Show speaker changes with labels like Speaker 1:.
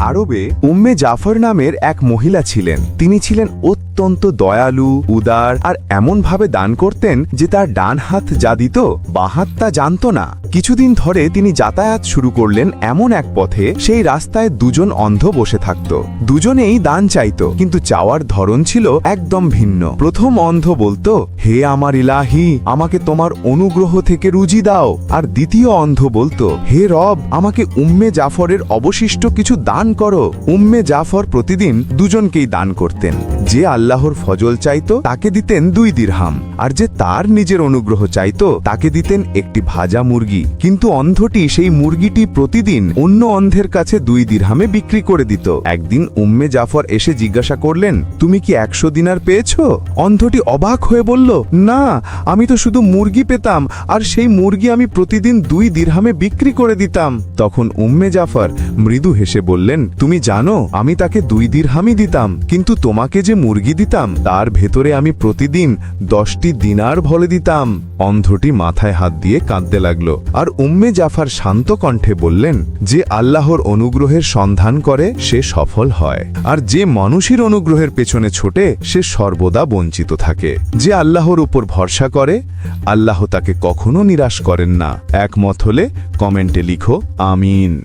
Speaker 1: আরবে উম্মে জাফর নামের এক মহিলা ছিলেন। তিনি ছিলেন অত্যন্ত দয়ালু, উদার আর এমনভাবে দান করতেন যে তার ডান হাত যা দিত, বাঁ হাত তা জানত না। কিছুদিন ধরে তিনি যাতায়াত শুরু করলেন এমন এক পথে, সেই রাস্তায় দুজন অন্ধ বসে থাকত। দুজনেই দান চাইত, কিন্তু চাওয়ার ধরন ছিল একদম ভিন্ন। প্রথম অন্ধ বলতো, হে আমার ইলাহি, আমাকে তোমার অনুগ্রহ থেকে রুজি দাও। আর দ্বিতীয় অন্ধ বলতো, হে রব, আমাকে উম্মে জাফরের অবশিষ্ট কিছু দান করো। উম্মে জাফর প্রতিদিন দুজনকেই দান করতেন। যে আল্লাহর ফজল চাইতো, তাকে দিতেন দুই দিরহাম। আর যে তার নিজের অনুগ্রহ চাইতো, তাকে দিতেন একটি ভাজা মুরগি। কিন্তু অন্ধটি সেই মুরগিটি প্রতিদিন অন্য অন্ধের কাছে দুই দিরহামে বিক্রি করে দিত। একদিন উম্মে জাফর এসে জিজ্ঞাসা করলেন, তুমি কি একশো দিনার পেয়েছ? অন্ধটি অবাক হয়ে বলল, না, আমি তো শুধু মুরগি পেতাম, আর সেই মুরগি আমি প্রতিদিন দুই দিরহামে বিক্রি করে দিতাম। তখন উম্মে জাফর মৃদু হেসে বললেন, তুমি জানো, আমি তাকে দুই দিরহামই দিতাম, কিন্তু তোমাকে যে মুরগি দিতাম, তার ভেতরে আমি প্রতিদিন দশটি দিনার ভলে দিতাম। অন্ধটি মাথায় হাত দিয়ে কাঁদতে লাগল। আর উম্মে জাফর শান্ত কণ্ঠে বললেন, যে আল্লাহর অনুগ্রহের সন্ধান করে, সে সফল হয়। আর যে মানুষের অনুগ্রহের পেছনে ছোটে, সে সর্বদা বঞ্চিত থাকে। যে আল্লাহর উপর ভরসা করে, আল্লাহ তাকে কখনো নিরাশ করেন না। একমত হলে কমেন্টে লিখো, আমিন।